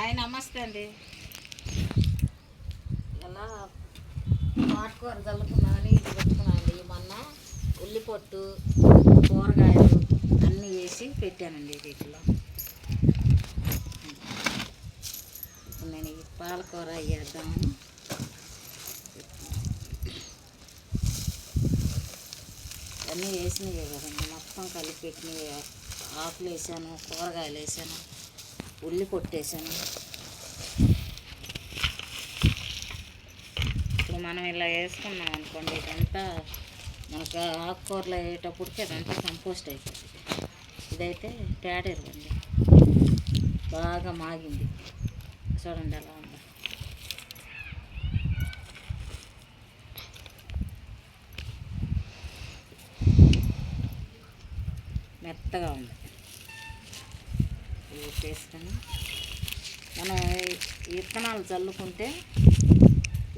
Hi నమస్తే అండి. ఇలా నాటుకూర చల్లుకున్నాను ఇది పెట్టుకున్నానండి మొన్న ఉల్లి పొట్టు కూరగాయలు అన్నీ వేసి పెట్టానండి వీటిలో. ఇప్పుడు నేను ఈ పాలకూర వేద్దామని అన్నీ వేసినవి కదండి. మొత్తం కలిపి పెట్టినవి. ఆకులు వేసాను కూరగాయలు వేసాను. ఉల్లి కొట్టేసాను. ఇప్పుడు మనం ఇలా వేసుకున్నాం అనుకోండి ఇదంతా మనకు ఆకుకూరలు అయ్యేటప్పటికి అదంతా కంపోస్ట్ అయిపోతుంది. ఇదైతే పేడ ఎరువండి బాగా మాగింది. చూడండి అలా ఉంది. మెత్తగా ఉంది. వేసుకొని మనం విత్తనాలు చల్లుకుంటే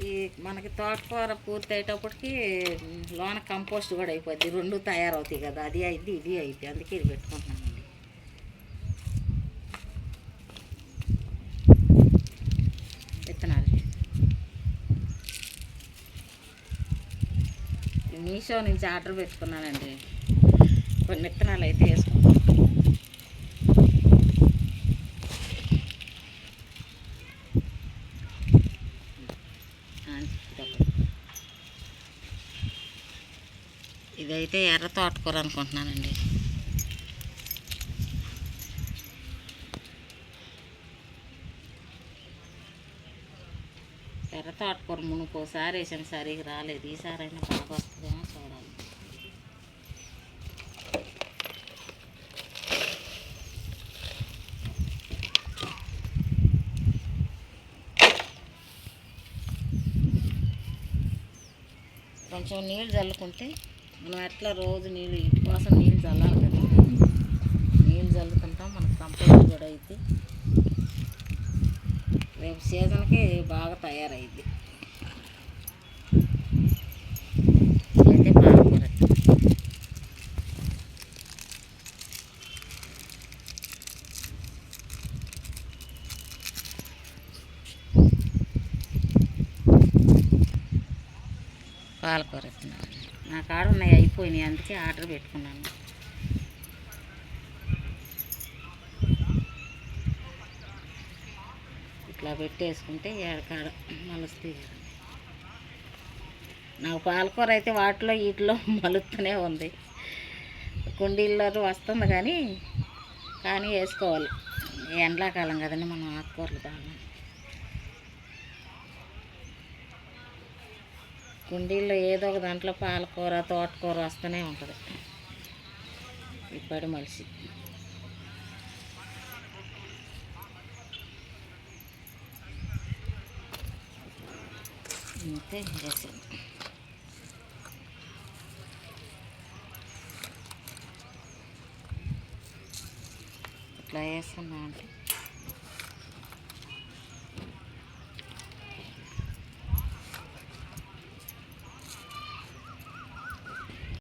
ఈ మనకి తోటకూర పూర్తి అయ్యేటప్పటికి లోన కంపోస్ట్ కూడా అయిపోద్ది. రెండు తయారవుతాయి కదా. అది అయింది ఇది అయితే అందుకే ఇది పెట్టుకుంటున్నామండి విత్తనాలు. మీషో నుంచి ఆర్డర్ పెట్టుకున్నానండి. కొన్ని విత్తనాలు అయితే వేసుకున్నాను ఇదైతే ఎర్ర తోటకూర అనుకుంటున్నానండి. ఎర్ర తోటకూర మునుకోసారి వేసిన సరిగా రాలేదు. ఈసారి అయినా బాగా వస్తుందేమో చూడాలి. కొంచెం నీళ్ళు చల్లుకుంటే మనం ఎట్లా రోజు నీళ్ళు ఇటు కోసం నీళ్ళు చల్లాలి కదా? నీళ్ళు చల్లుకుంటాం మనకు కంపోస్ట్ కూడా అయితే. రేపు సీజన్కి బాగా తయారైద్ది అయితే పాలకూర పాలకూర విత్తనాలు నా కాడ ఉన్నాయి అయిపోయినాయి అందుకే ఆర్డర్ పెట్టుకున్నాను. ఇట్లా పెట్టేసుకుంటే ఏడకాడ మలుస్తాయి నాకు పాలకూర అయితే వాటిలో వీటిలో మలుస్తూనే ఉంది. కుండీల్లో వస్తుంది కానీ కానీ వేసుకోవాలి. ఎండాకాలం కదండి మనం ఆకుకూరలు బాగా కుండీల్లో ఏదో ఒక దాంట్లో పాలకూర తోటకూర వస్తూనే ఉంటుంది. ఇప్పటి మలిసి అంతే ఇట్లా వేస్తున్నా అంటే